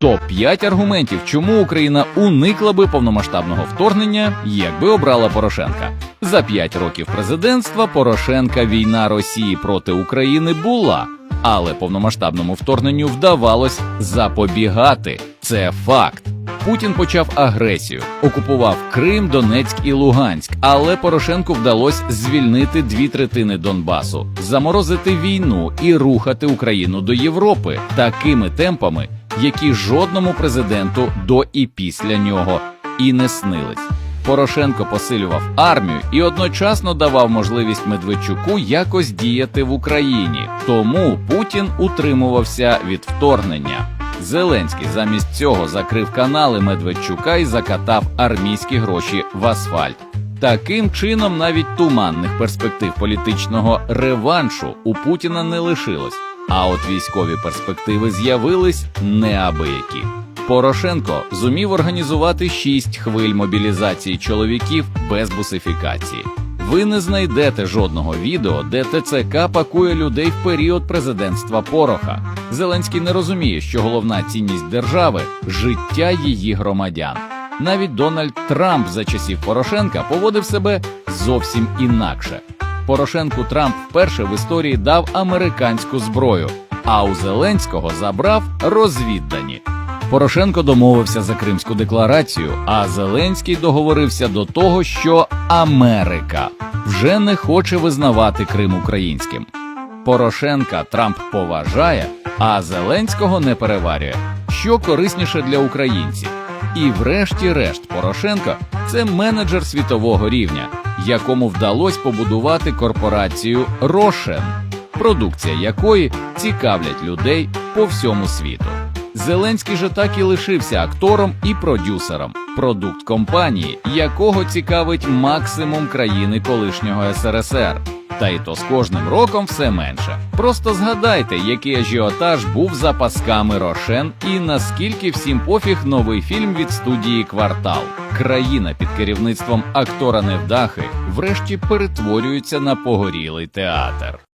Топ 5 аргументів, чому Україна уникла би повномасштабного вторгнення, якби обрала Порошенка. За 5 років президентства Порошенка війна Росії проти України була, але повномасштабному вторгненню вдавалось запобігати. Це факт. Путін почав агресію, окупував Крим, Донецьк і Луганськ, але Порошенку вдалося звільнити дві третини Донбасу, заморозити війну і рухати Україну до Європи такими темпами, які жодному президенту до і після нього і не снились. Порошенко посилював армію і одночасно давав можливість Медведчуку якось діяти в Україні. Тому Путін утримувався від вторгнення. Зеленський замість цього закрив канали Медведчука і закатав армійські гроші в асфальт. Таким чином, навіть туманних перспектив політичного реваншу у Путіна не лишилось. А от військові перспективи з'явились неабиякі. Порошенко зумів організувати шість хвиль мобілізації чоловіків без бусифікації. Ви не знайдете жодного відео, де ТЦК пакує людей в період президентства Пороха. Зеленський не розуміє, що головна цінність держави життя її громадян. Навіть Дональд Трамп за часів Порошенка поводив себе зовсім інакше. Порошенку Трамп вперше в історії дав американську зброю, а у Зеленського забрав розвіддані. Порошенко домовився за Кримську декларацію, а Зеленський договорився до того, що Америка вже не хоче визнавати Крим українським. Порошенка Трамп поважає, а Зеленського не переварює, що корисніше для українців. І, врешті-решт, Порошенко це менеджер світового рівня, якому вдалося побудувати корпорацію Рошен, продукція якої цікавлять людей по всьому світу. Зеленський же так і лишився актором і продюсером, продукт компанії, якого цікавить максимум країни колишнього СРСР. Та й то з кожним роком все менше. Просто згадайте, який ажіотаж був за пасками Рошен, і наскільки всім пофіг новий фільм від студії Квартал. Країна під керівництвом актора Невдахи врешті перетворюється на погорілий театр.